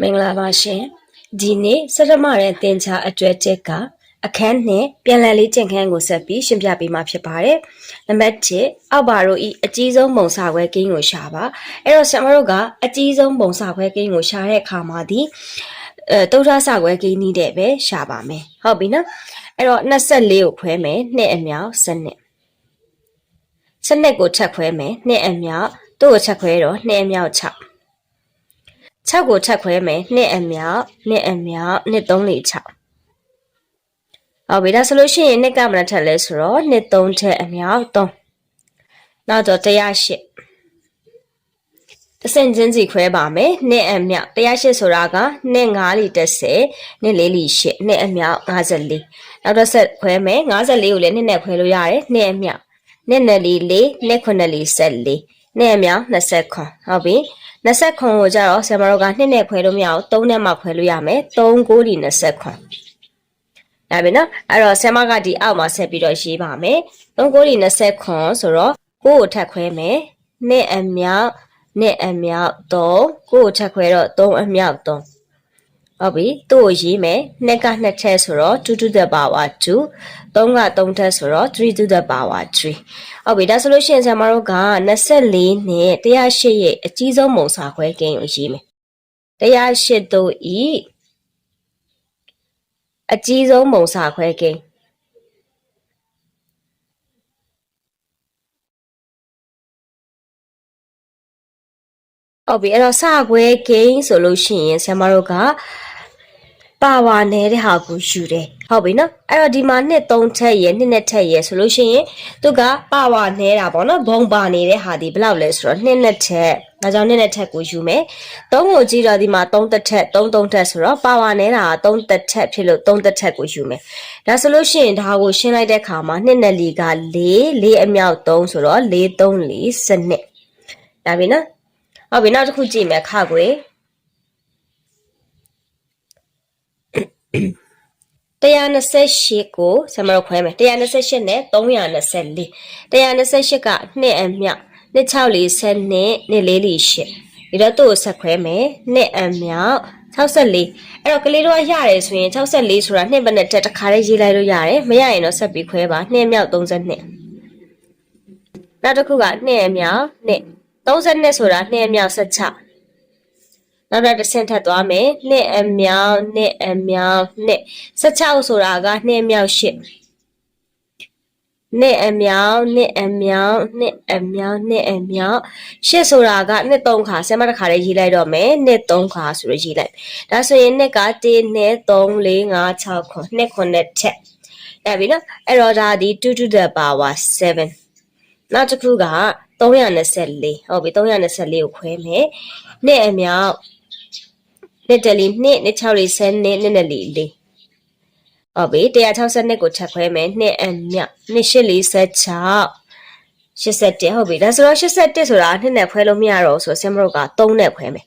မင်္ဂလာပါရှင်ဒီနေ့စရမရဲ့တင်ချာအကျွဲချက်ကအခန်းနဲ့ပြန်လည်လေးကျင့်ခန်းကိုဆက်ပြီးရှင်းပြပေးမှာဖြစ်ပါတယ်နံပါတ်1အောက်ပါတို့ဤအကြီးဆုံးပုံစာခွဲကိန်းကိုရှာပါအဲ့တော့ဆရာမတို့ကအကြီးဆုံးပုံစာခွဲကိန်းကိုရှာတဲ့အခါမှာဒီအဲတုထစာခွဲကိန်းနည်းတဲ့ပဲရှာပါမယ်ဟုတ်ပြီနော်အဲ့တော့24ကိုခွဲမယ်နှစ်အမြောက်စနစ်စနစ်ကိုချက်ခွဲမယ်နှစ်အမြောက်သူ့ကိုချက်ခွဲတော့နှစ်အမြောက်6 6ကိုထပ်ခွဲမယ်နှစ်အမြောက်နှစ်အမြောက်နှစ်3လေး6ဟုတ်ပြီဒါဆိုလို့ရှိရင်နှစ်ကမနထက်လဲဆိုတော့နှစ်3ထက်အမြောက်3နောက်တော့108တဆင့်ချင်းစီခွဲပါမယ်နှစ်အမြောက်108ဆိုတာကနှစ်5လီ30နှစ်4လီ8နှစ်အမြောက်54နောက်တော့ဆက်ခွဲမယ်54ကိုလည်းနှစ်နဲ့ခွဲလို့ရတယ်နှစ်အမြောက်နှစ်နဲ့လီ4နှစ်9လီ14 နှစ်အမြောက်20ခွန်ဟုတ်ပြီ20ခွန်ကိုကြတော့ဆရာမတို့ကနှစ်နဲ့ခွဲလို့မရအောင်3နဲ့မှခွဲလို့ရမယ်3 9ဒီ20ခွန်ဒါပဲနော်အဲ့တော့ဆရာမကဒီအောက်မှာဆက်ပြီးတော့ရေးပါမယ်3 9ဒီ20ခွန်ဆိုတော့9ကိုထပ်ခွဲမယ်နှစ်အမြောက်နှစ်အမြောက်3 9ကိုထပ်ခွဲတော့3အမြောက်3 ဟုတ်ပြီသူ့ကိုရေးမယ်နှစ်ကနှစ်ထက်ဆိုတော့2 to the power 2 3က3ထက်ဆိုတော့3 to the power 3ဟုတ်ပြီဒါဆိုလို့ရှိရင်ဆရာမတို့က24နဲ့108ရဲ့အကြီးဆုံးပုံစာခွဲကိန်းကိုရေးမယ်108တို့ဤအကြီးဆုံးပုံစာခွဲကိန်းဟုတ်ပြီအဲ့တော့စာခွဲကိန်းဆိုလို့ရှိရင်ဆရာမတို့က ပါဝါနေတဲ့ဟာကိုယူတယ်ဟုတ်ပြီနော်အဲ့တော့ဒီမှာနှစ်3ချက်ရယ်နှစ်နဲ့ထက်ရယ်ဆိုလို့ရှိရင်သူကပါဝါနေတာပေါ့နော်ဘုံပါနေတဲ့ဟာဒီဘယ်လောက်လဲဆိုတော့နှစ်နဲ့ထက်ဒါကြောင့်နှစ်နဲ့ထက်ကိုယူမယ်3ကိုကြည့်တော့ဒီမှာ3တစ်ထက်3 3ထက်ဆိုတော့ပါဝါနေတာက3တစ်ထက်ဖြစ်လို့3တစ်ထက်ကိုယူမယ်ဒါဆိုလို့ရှိရင်ဒါကိုရှင်းလိုက်တဲ့ခါမှာနှစ်နဲ့လီက4 4အမြောက်3ဆိုတော့4 3 4စနစ်ဒါပြီနော်ဟုတ်ပြီနောက်တစ်ခုကြည့်မယ်ခါကွ 128ကိုဆမတို့ခွဲမယ်128နဲ့324 128က2အမြောက်2640နဲ့248ဒီတော့သူ့ကိုဆက်ခွဲမယ်2အမြောက်64အဲ့တော့ကလေးတို့ကရတယ်ဆိုရင်64ဆိုတာ2ဘက်နဲ့တက်တစ်ခါလေးရေးလိုက်လို့ရတယ်မရရင်တော့ဆက်ပြီးခွဲပါ2အမြောက်32နောက်တစ်ခုက2အမြောက်2 32ဆိုတာ2အမြောက်16 နောက်တစ်ဆင့်ထပ်သွားမယ်နှစ်အမြောက်နှစ်အမြောက်နှစ်16ဆိုတာကနှစ်အမြောက်8နှစ်အမြောက်နှစ်အမြောက်နှစ်အမြောက်နှစ်အမြောက်ရှစ်ဆိုတာကနှစ်3ခါဆယ်မတစ်ခါလေးရေးလိုက်တော့မယ်နှစ်3ခါဆိုရရေးလိုက်ဒါဆိုရင်နှစ်က1 2 3 4 5 6ခွနှစ်ခွနဲ့ထက်အဲ့ပြီနော်အဲ့တော့ဒါဒီ2 to the power 7နောက်တစ်ခုက324ဟုတ်ပြီ324ကိုခွဲမယ်နှစ်အမြောက် နှစ်တလီနှစ်နှစ်6လီ10နှစ်နှစ်နှစ်လီလေးဟုတ်ပြီ162ကိုချက်ခွဲမယ်နှစ်အမြောက်နှစ်8လီ16 81ဟုတ်ပြီဒါဆိုတော့81ဆိုတာနှစ်နဲ့ခွဲလို့မရတော့ဆိုဆင်မတို့က3နဲ့ခွဲမယ်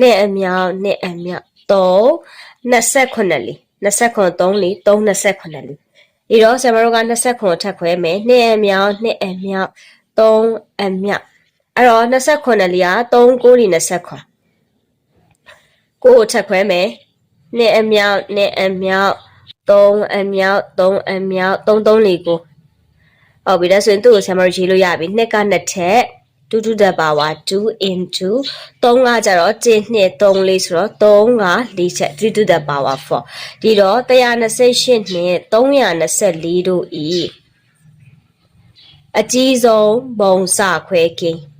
နှစ်အမြောက်နှစ်အမြောက်3 29လီ29 3လီ3 29လီဒီတော့ဆင်မတို့က29ကိုထပ်ခွဲမယ်နှစ်အမြောက်နှစ်အမြောက်3အမြောက်အဲ့တော့29လီက3 9လီ29 ကိုကိုထက်ခွဲမယ်နှစ်အမြောက်နှစ်အမြောက်သုံးအမြောက်သုံးအမြောက်သုံးသုံးလေးကိုဟုတ်ပြီဒါဆိုရင်သူ့ကိုဆရာမတို့ရေးလို့ရပြီနှစ်ကနှစ်ထက်2 to the power 2 into 3ကကြတော့1 2 3လေးဆိုတော့3က4ချက်3 to the power 4ဒီတော့128နဲ့324တို့ဤအကြီးဆုံးဘုံစခွဲကိန်း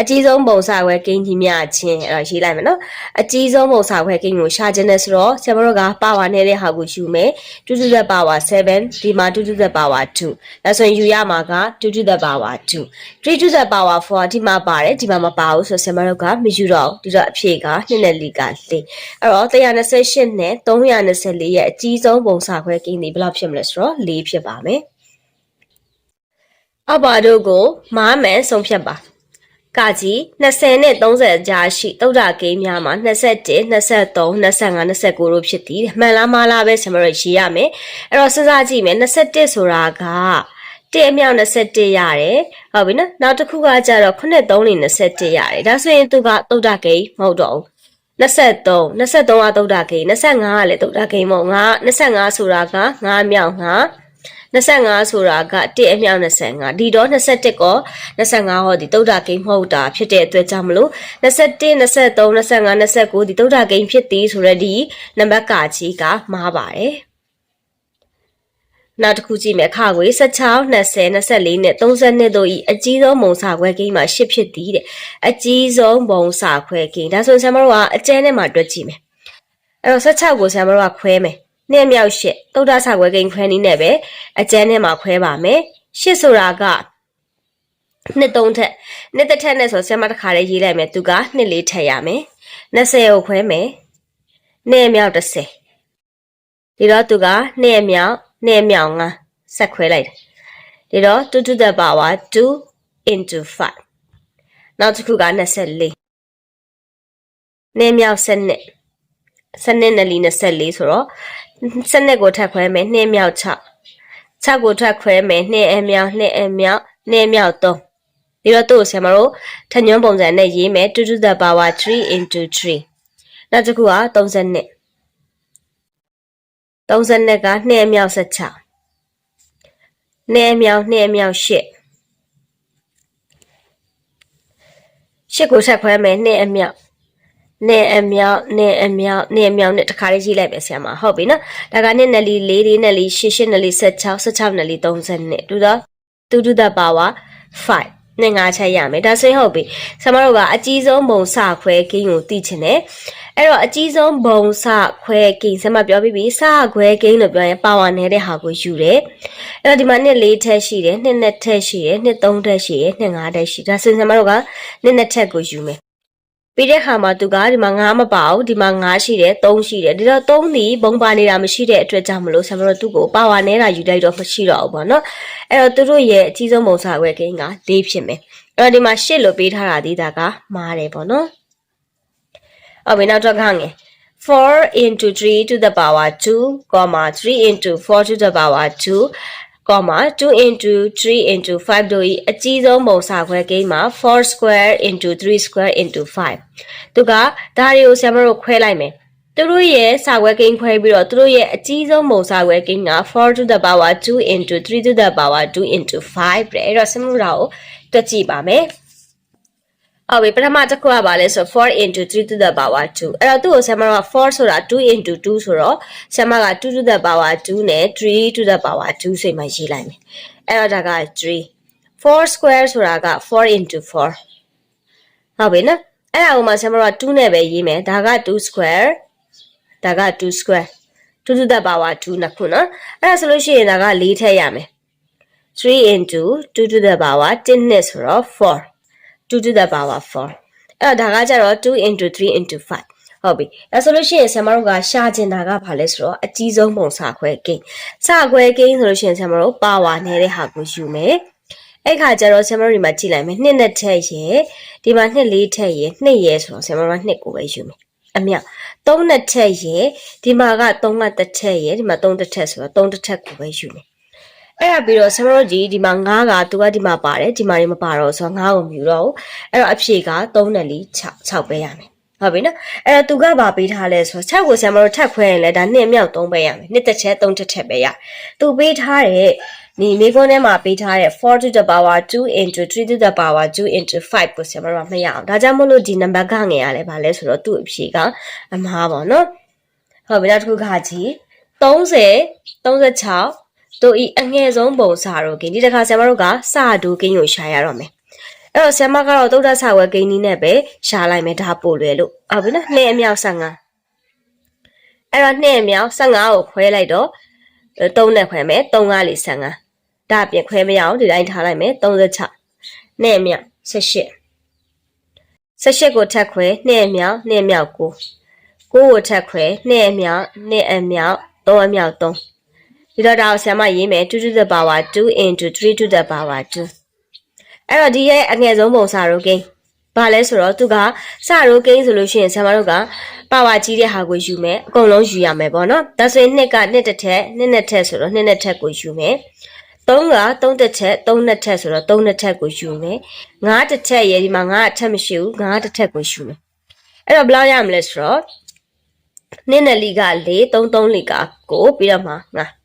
အကြီးဆုံးပုံစာခွဲကိန်းကြီးများချင်းအဲ့တော့ရေးလိုက်မယ်နော်အကြီးဆုံးပုံစာခွဲကိန်းကိုရှာခြင်းနဲ့ဆိုတော့ဆရာမတို့ကပါဝါနေတဲ့ဟာကိုယူမယ်2 to the power 7ဒီမှာ2 to the power 2ဒါဆိုရင်ယူရမှာက2 to the power 2 3 to the power 4ဒီမှာပါတယ်ဒီမှာမပါဘူးဆိုတော့ဆရာမတို့ကမယူတော့ဒီတော့အဖြေက2နဲ့4က4အဲ့တော့128နဲ့324ရဲ့အကြီးဆုံးပုံစာခွဲကိန်းဒီဘယ်လောက်ဖြစ်မလဲဆိုတော့4ဖြစ်ပါမယ်အပါတို့ကိုမားမယ်ဆုံးဖြတ်ပါ ကကြီး20နဲ့30ကြားရှိတုဒ္ဒကိန်းများမှာ21 23 25 29တို့ဖြစ်သည်မှန်လားမှားလားပဲကျွန်တော်တို့ရေးရမယ်အဲ့တော့စဉ်းစားကြည့်မယ်21ဆိုတာက1အမြောက်21ရတယ်ဟုတ်ပြီနော်နောက်တစ်ခုကကြတော့9 3နေ21ရတယ်ဒါဆိုရင်သူကသုဒ္ဓဂိမ်းမဟုတ်တော့ဘူး23 23ကသုဒ္ဓဂိမ်း25ကလည်းသုဒ္ဓဂိမ်းမဟုတ်ငါ25ဆိုတာက9အမြောက်5 25ဆိုတာက1အမြောက်25ဒီတော့21ကော25ဟောဒီတုဒ္ဒဂိမ်းမဟုတ်တာဖြစ်တဲ့အတွက်ကြောင့်မလို့21 23 25 29ဒီတုဒ္ဒဂိမ်းဖြစ်သည်ဆိုရဒီနံပါတ်ကကြီးကမှားပါတယ်နောက်တစ်ခုကြည့်မယ်ခါခွေ16 20 24နဲ့32တို့ဤအကြီးဆုံးပုံစာခွဲကိန်းမှာ10ဖြစ်သည်တဲ့အကြီးဆုံးပုံစာခွဲကိန်းဒါဆိုရင်ဆရာမတို့ကအကျဲနဲ့မှာတွက်ကြည့်မယ်အဲ့တော့16ကိုဆရာမတို့ကခွဲမယ် နှစ်မြောက်ရှစ်သုဒ္ဓစာခွဲကိန်းခွဲနည်းနဲ့ပဲအကျဲနဲ့မှာခွဲပါမယ်ရှစ်ဆိုတာကနှစ်သုံးထက်နှစ်တစ်ထက်နဲ့ဆိုဆရာမတစ်ခါလေးရေးလိုက်မယ်သူကနှစ်လေးထက်ရမယ်20ကိုခွဲမယ်နှစ်မြောက်30ဒီတော့သူကနှစ်မြောက်နှစ်မြောက်5ဆက်ခွဲလိုက်တယ်ဒီတော့2 to the power 2 into 5နောက်တစ်ခုက24နှစ်မြောက်7နှစ်7နှစ်နဲ့လီ24ဆိုတော့ 7နှစ်ကိုထပ်ခွဲမယ်နှစ်မြောက်6 6ကိုထပ်ခွဲမယ်နှစ်အမြောက်နှစ်အမြောက်နှစ်မြောက်3ဒီတော့သူ့ကိုဆရာမတို့ထညွန်းပုံစံနဲ့ရေးမယ်2 to the power 3 into 3နောက်တစ်ခုက30နှစ်30နှစ်ကနှစ်အမြောက်16နှစ်အမြောက်နှစ်အမြောက်8 8ကိုထပ်ခွဲမယ်နှစ်အမြောက် နဲ့အမြောက်နဲ့အမြောက်နဲ့အမြောက်နဲ့တခါလေးရေးလိုက်ပဲဆရာမဟုတ်ပြီနော်ဒါကနဲ့နယ်လီ၄၄နယ်လီ၈၈နယ်လီ16 16နယ်လီ30နဲ့တူတော့2 to the power 5နဲ့ငါချက်ရမယ်ဒါဆိုရင်ဟုတ်ပြီဆရာမတို့ကအကြီးဆုံးဘုံစခွဲကင်းကိုသိချင်တယ်အဲ့တော့အကြီးဆုံးဘုံစခွဲကင်းဆရာမပြောပြီးပြီစခွဲကင်းလို့ပြောရင်ပါဝါနေတဲ့ဟာကိုယူတယ်အဲ့တော့ဒီမှာနှစ်၄ထက်ရှိတယ်နှစ်နှစ်ထက်ရှိတယ်နှစ်သုံးထက်ရှိတယ်နှစ်ငါးထက်ရှိဒါဆိုရင်ဆရာမတို့ကနှစ်နှစ်ထက်ကိုယူမယ် ပြီးတဲ့ခါမှာသူကဒီမှာ9မပါဘူးဒီမှာ9ရှိတယ်3ရှိတယ်ဒီတော့3ဒီဘုံပါနေတာမရှိတဲ့အတွက်ကြောင့်မလို့ဆရာမတို့သူ့ကိုပါဝါနေတာယူလိုက်တော့မရှိတော့ဘူးပေါ့နော်အဲ့တော့သူတို့ရဲ့အကြီးဆုံးပုံစံဝဲကိန်းက4ဖြစ်မယ်အဲ့တော့ဒီမှာ8လို့ပေးထားတာဒီတာကမားတယ်ပေါ့နော်ဟုတ်ပြီနောက်တော့ခငယ်4 into 3 to the power 2, 3 into 4 to the power 2, 2 into 3 into 5တို့ဤအကြီးဆုံးပုံစာခွဲကိန်းမှာ4 square into 3 square into 5သူကဒါတွေကိုဆရာမတို့ခွဲလိုက်မယ်သူတို့ရဲ့စာခွဲကိန်းခွဲပြီးတော့သူတို့ရဲ့အကြီးဆုံးပုံစာခွဲကိန်းက4 to the power 2 into 3 to the power 2 into 5တဲ့အဲ့တော့ဆရာမတို့ကိုတွက်ကြည့်ပါမယ် ဟုတ်ပြီပထမတစ်ခုကပါလဲဆို4 into 3 to the power 2အဲ့တော့သူ့ကိုဆရာမက4ဆိုတာ2 into 2ဆိုတော့ဆရာမက2 to the power 2နဲ့3 to the power 2ဆိုမှရေးလိုက်မယ်အဲ့တော့ဒါက3 4 square ဆိုတာက4 into 4ဟုတ်ပြီနော်အဲ့ဒါကိုမှဆရာမက2နဲ့ပဲရေးမယ်ဒါက2 square ဒါက2 square 2 to the power 2နှစ်ခုနော်အဲ့ဒါဆိုလို့ရှိရင်ဒါက4ထည့်ရမယ်3 into 2 to the power 10နဲ့ဆိုတော့4 2 to the power 4အဲ့တော့ဒါကကြတော့2 into 3 into 5ဟုတ်ပြီအဲဆိုလို့ရှိရင်ဆရာမတို့ကရှာကျင်တာကဘာလဲဆိုတော့အကြီးဆုံးပုံစာခွဲကိန်းစာခွဲကိန်းဆိုလို့ရှိရင်ဆရာမတို့ပါဝါနေတဲ့ဟာကိုယူမယ်အဲ့ခါကျတော့ဆရာမတို့ဒီမှာကြည့်လိုက်မယ်နှစ်နဲ့ထက်ရဲ့ဒီမှာနှစ်လေးထက်ရဲ့နှစ်ရဲ့ဆိုတော့ဆရာမတို့ကနှစ်ကိုပဲယူမယ်အမြောက်သုံးနဲ့ထက်ရဲ့ဒီမှာကသုံးကတစ်ထက်ရဲ့ဒီမှာသုံးတစ်ထက်ဆိုတော့သုံးတစ်ထက်ကိုပဲယူမယ် အဲ့ဒါပြီးတော့ဆမတို့ကြီးဒီမှာ9ကသူကဒီမှာပါတယ်ဒီမှာနေမပါတော့ဆိုတော့9ကိုမြူတော့အဲ့တော့အဖြေက3နဲ့4 6 6ပဲရမယ်ဟုတ်ပြီနော်အဲ့တော့သူကဗာပေးထားလဲဆိုတော့6ကိုဆမတို့ထပ်ခွဲရင်လည်းဒါနှစ်မြောက်3ပဲရမယ်နှစ်တစ်ချက်3တစ်ချက်ပဲရသူပေးထားတဲ့ဒီမိခွန်းထဲမှာပေးထားတဲ့4 to the power 2 into 3 to the power 2 into 5ကိုဆရာမတို့မရအောင်ဒါကြောင့်မို့လို့ဒီနံပါတ်ကငယ်ရလဲဗာလဲဆိုတော့သူ့အဖြေကအမှားပါနော်ဟုတ်ပြီနောက်တစ်ခုကကြည့်30 36 တို့ဤအငယ်ဆုံးပုံစာတော့ဂိမ်းဒီတစ်ခါဆရာမတို့ကစာဒူဂိမ်းကိုရှာရတော့မယ်အဲ့တော့ဆရာမကတော့သုဒ္ဓဆာဝဲဂိမ်းနီးနဲ့ပဲရှာလိုက်မယ်ဒါပို့လွယ်လို့ဟုတ်ပြီနော်နှစ်အမြောက်15အဲ့တော့နှစ်အမြောက်15ကိုခွဲလိုက်တော့3နဲ့ခွဲမယ်3ကလေ15ဒါပြင်ခွဲမရအောင်ဒီတိုင်းထားလိုက်မယ်36နှစ်အမြောက်18 18ကိုထပ်ခွဲနှစ်အမြောက်နှစ်အမြောက်9 9ကိုထပ်ခွဲနှစ်အမြောက်နှစ်အမြောက်3အမြောက်3 ဒီတော့ဒါကိုဆရာမရေးမယ်2 to the power 2 into 3 to the power 2အဲ့တော့ဒီရဲ့အငယ်ဆုံးပုံစာရိုးကိန်းဘာလဲဆိုတော့သူကစရိုးကိန်းဆိုလို့ရှိရင်ဆရာမတို့ကပါဝါကြီးတဲ့ဟာကိုယူမယ်အကုန်လုံးယူရမယ်ပေါ့နော်ဒါဆိုရင်နှစ်ကနှစ်တစ်ထက်နှစ်နှစ်ထက်ဆိုတော့နှစ်နှစ်ထက်ကိုယူမယ်3က3တစ်ထက်3နှစ်ထက်ဆိုတော့3နှစ်ထက်ကိုယူမယ်5တစ်ထက်ရဲ့ဒီမှာ5အထက်မရှိဘူး5တစ်ထက်ကိုယူမယ်အဲ့တော့ဘယ်လောက်ရမလဲဆိုတော့နင်းနယ်လီက4 3 3လီက9ပြီးတော့မှ5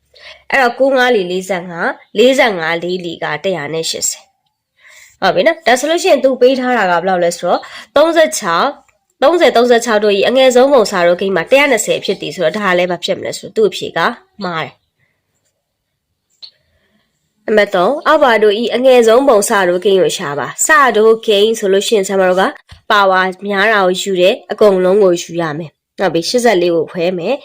အဲ့တော့9 5လီ45 45လီလီက180ဟုတ်ပြီနော်ဒါဆိုလို့ရှိရင်သူပေးထားတာကဘယ်လောက်လဲဆိုတော့36 30 36တို့ကြီးအငယ်ဆုံးပုံစာတို့ကိန်းမှာ120ဖြစ်တည်ဆိုတော့ဒါလည်းဘာဖြစ်မလဲဆိုတော့သူ့အဖြေကမှားတယ်အမတော့အောက်ပါတို့ဤအငယ်ဆုံးပုံစတို့ကိန်းကိုရှာပါစတို့ကိန်းဆိုလို့ရှိရင်ဆရာမတို့ကပါဝါများတာကိုယူတယ်အကုန်လုံးကိုယူရမယ် နောက်ပြီး84ကိုဖွဲမယ်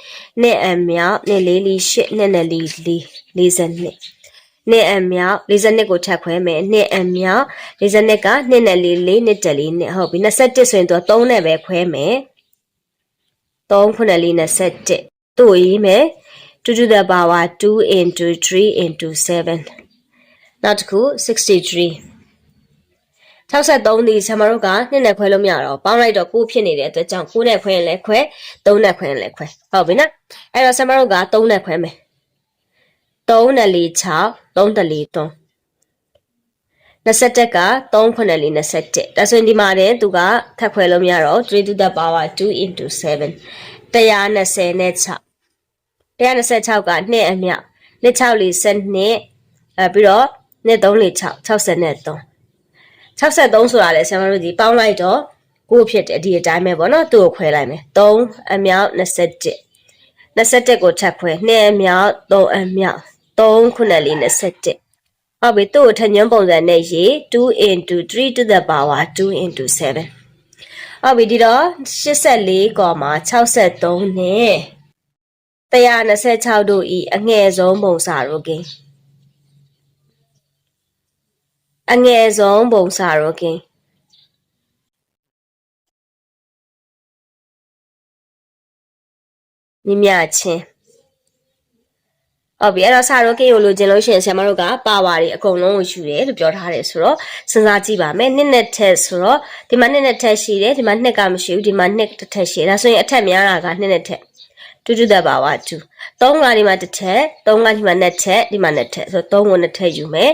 နှစ်အမြောက်နှစ်လေးလီ8နှစ်နဲ့လီ4 42နှစ်အမြောက်42ကိုထပ်ခွဲမယ်နှစ်အမြောက်42ကနှစ်နဲ့လေး4နှစ်တက်လေးနှစ်ဟုတ်ပြီ21ဆိုရင်သူက3နဲ့ပဲခွဲမယ်3ခုနဲ့လေး21တို့ရေးမယ်2 to the power 2 into 3 into 7နောက်တစ်ခု63 63ဒီဆမတို့ကနှစ်နဲ့ခွဲလို့မရတော့ပေါင်းလိုက်တော့9ဖြစ်နေတဲ့အတွက်ကြောင့်9နဲ့ခွဲရင်လည်းခွဲ3နဲ့ခွဲရင်လည်းခွဲဟုတ်ပြီနော်အဲ့တော့ဆမတို့က3နဲ့ခွဲမယ်3နဲ့4 6 3နဲ့4 3 21က3ခုနဲ့4 21ဒါဆိုရင်ဒီမှာတဲ့သူကထပ်ခွဲလို့မရတော့3 to the power 2 into 7 120နဲ့6 126က2အမြောက်2 6 4 12အဲပြီးတော့2 3 4 6 63 63ဆိုတာလေဆရာမတို့ဒီပေါင်းလိုက်တော့ကိုဖြစ်တယ်ဒီအတိုင်းပဲပေါ့နော်သူ့ကိုခွဲလိုက်မယ်3အမြောက်21 21ကိုထပ်ခွဲ2အမြောက်3အမြောက်3ခုနဲ့4 21ဟုတ်ပြီသူ့ကိုထညွန်းပုံစံနဲ့ရေး2 into 3 to the power 2 into 7ဟုတ်ပြီဒီတော့84.63နဲ့126တို့ဤအငယ်ဆုံးပုံစာတို့ကိန်း အငယ်ဆုံးပုံစာတို့ကိန်းမြမြချင်းဟုတ်ပြီအဲ့တော့စာရိုကိန်းကိုလိုချင်လို့ရှိရင်ဆရာမတို့ကပါဝါတွေအကုန်လုံးကိုယူတယ်လို့ပြောထားတယ်ဆိုတော့စဉ်းစားကြည့်ပါမယ်နှစ်နဲ့ထက်ဆိုတော့ဒီမှာနှစ်နဲ့ထက်ရှိတယ်ဒီမှာနှစ်ကမရှိဘူးဒီမှာနှစ်တစ်ထက်ရှိတယ်ဒါဆိုရင်အထက်များတာကနှစ်နဲ့ထက်တူတူတဲ့ပါဝါ2 3ကဒီမှာတစ်ထက်3ကဒီမှာနှစ်ထက်ဒီမှာနှစ်ထက်ဆိုတော့3ကိုနှစ်ထက်ယူမယ်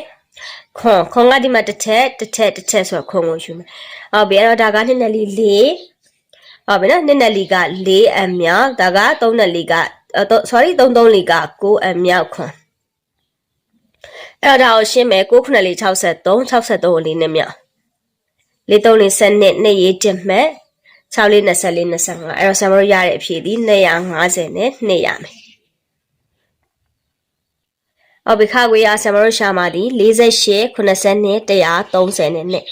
ခွန်ခွန်ကဒီမှာတစ်ထက်တစ်ထက်တစ်ထက်ဆိုတော့ခွန်ကိုယူမယ်ဟုတ်ပြီအဲ့တော့ဒါကနှစ်နဲ့လီ4ဟုတ်ပြီနော်နှစ်နဲ့လီက4အမြောက်ဒါက3နဲ့လီက sorry 33လီက9အမြောက်ခွန်အဲ့တော့ဒါကိုရှင်းမယ်9ခုနဲ့လီ63 63ကိုလေးနဲ့မြောက်လေး3လေး7နှစ်နှစ်ရေးတင်မှတ်6လေး24 25အဲ့တော့ဆမ်မတို့ရတဲ့အဖြေဒီ250နဲ့2ရမယ် အော်ဘီခါကွေရဆမ်မတို့ရှာမှာဒီ48 90နဲ့130နဲ့နဲ့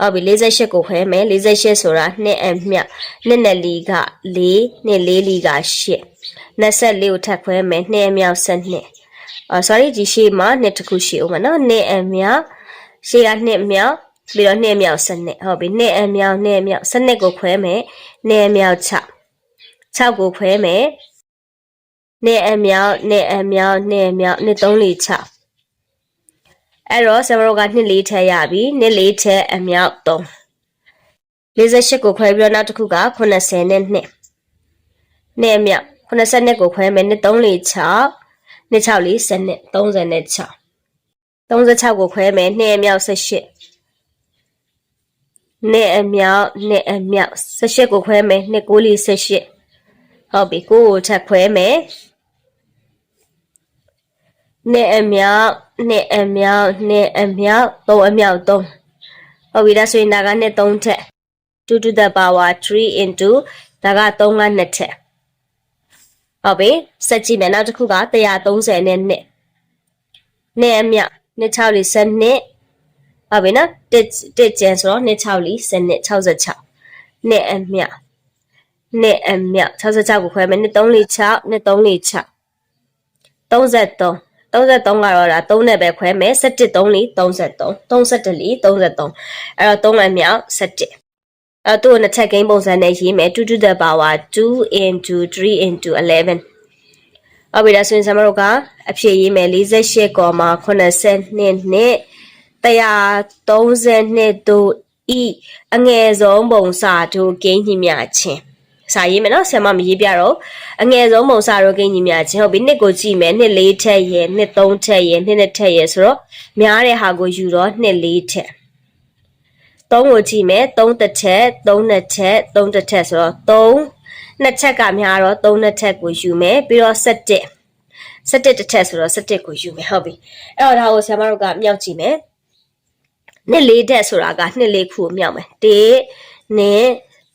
အော်ဘီ48ကိုခွဲမယ်48ဆိုတာ2အမြ2နဲ့လီက4နဲ့4လီက8 24ကိုထပ်ခွဲမယ်2အမြောက်12အော် sorry ဒီရှေ့မှာ2တစ်ခုရှိအောင်မနော်2အမြောက်ရှေ့က2အမြောက်ပြီးတော့2အမြောက်12ဟုတ်ပြီ2အမြောက်2အမြောက်12ကိုခွဲမယ်2အမြောက်6 6ကိုခွဲမယ် 2အမြောက်2အမြောက်2အမြောက်2 3 4 6အဲ့တော့ဆရာတို့က2 4ထက်ရပြီ2 4ထက်အမြောက်3 48ကိုခွဲပြီးတော့နောက်တစ်ခုက80နဲ့2 2အမြောက်82ကိုခွဲမယ်2 3 4 6 2 6 4 7 36 36ကိုခွဲမယ်2အမြောက်18နှစ်အမြောက်နှစ်အမြောက်18ကိုခွဲမယ်နှစ်9 4 18ဟုတ်ပြီကိုကိုထပ်ခွဲမယ် နှစ်အမြောက်နှစ်အမြောက်နှစ်အမြောက်သုံးအမြောက်သုံးဟုတ်ပြီဒါဆိုရင်ဒါကနှစ်3ထက် 2 to the power 3 into ဒါက3က2ထက်ဟုတ်ပြီစက်ကြည့်မယ်နောက်တစ်ခုက130နဲ့နှစ်နှစ်အမြောက်နှစ်6 4 7နှစ်ဟုတ်ပြီနော်တစ်တစ်ကျန်ဆိုတော့နှစ်6 4 7နှစ်66နှစ်အမြောက်နှစ်အမြောက်66ကိုခွဲမယ်နှစ်3 4 6နှစ်3 4 6 33 33ကတော့ဒါ3နဲ့ပဲခွဲမယ်17 3 4 33 31 4 33အဲ့တော့3အမြောက်17အဲ့တော့သူ့ကိုနှစ်ချက်ဂိမ်းပုံစံနဲ့ရေးမယ်2 to the power 2 into 3 into 11အော်ပြီဒါဆိုရင်ဆမတို့ကအဖြေရေးမယ်48.82နဲ့132တို့ဤအငယ်ဆုံးပုံစာတို့ဂိမ်းညမြချင်း စာရေးမယ်နော်ဆရာမမရေးပြတော့အငယ်ဆုံးပုံစာရောကိန်းကြီးများချင်းဟုတ်ပြီနှစ်ကိုကြည့်မယ်နှစ်လေးထက်ရယ်နှစ်သုံးထက်ရယ်နှစ်နှစ်ထက်ရယ်ဆိုတော့များတဲ့ဟာကိုယူတော့နှစ်လေးထက်သုံးကိုကြည့်မယ်သုံးတစ်ထက်သုံးနှစ်ထက်သုံးတစ်ထက်ဆိုတော့သုံးနှစ်ချက်ကများတော့သုံးနှစ်ထက်ကိုယူမယ်ပြီးတော့17 17တစ်ထက်ဆိုတော့17ကိုယူမယ်ဟုတ်ပြီအဲ့တော့ဒါကိုဆရာမတို့ကမြောက်ကြည့်မယ်နှစ်လေးထက်ဆိုတာကနှစ်လေးခုကိုမြောက်မယ်1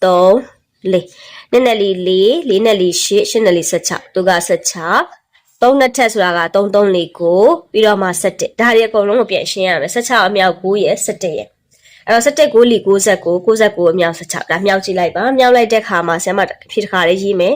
2 3 4 နှစ်နဲ့လီ4 4နဲ့လီ8 8နဲ့လီ16သူက16 3နှစ်ထက်ဆိုတာက3 3 4 9ပြီးတော့မှ17ဒါတွေအကုန်လုံးကိုပြန်ရှင်းရမယ်16အမြောက်9ရယ်17ရယ်အဲ့တော့17 9လီ69 69အမြောက်16ဒါမြောက်ကြည့်လိုက်ပါမြောက်လိုက်တဲ့ခါမှာဆရာမဖြည့်တစ်ခါလေးရေးမယ်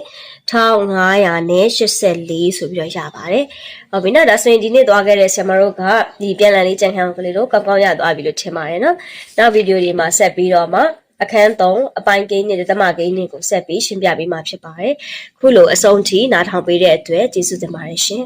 1500နဲ့84ဆိုပြီးတော့ရပါတယ်ဟုတ်ပြီနော်ဒါဆိုရင်ဒီနေ့သွားခဲ့တဲ့ဆရာမတို့ကဒီပြန်လည်လေးကြံခံကလေးတို့ကောင်းကောင်းရသွားပြီလို့ထင်ပါတယ်နော်နောက်ဗီဒီယိုဒီမှာဆက်ပြီးတော့မှ အခန်း3အပိုင်းကိန်းနဲ့သမကိန်းတွေကိုဆက်ပြီးရှင်းပြပေးမှာဖြစ်ပါတယ်ခုလိုအဆုံးထိနားထောင်ပေးတဲ့အတွက်ကျေးဇူးတင်ပါတယ်ရှင်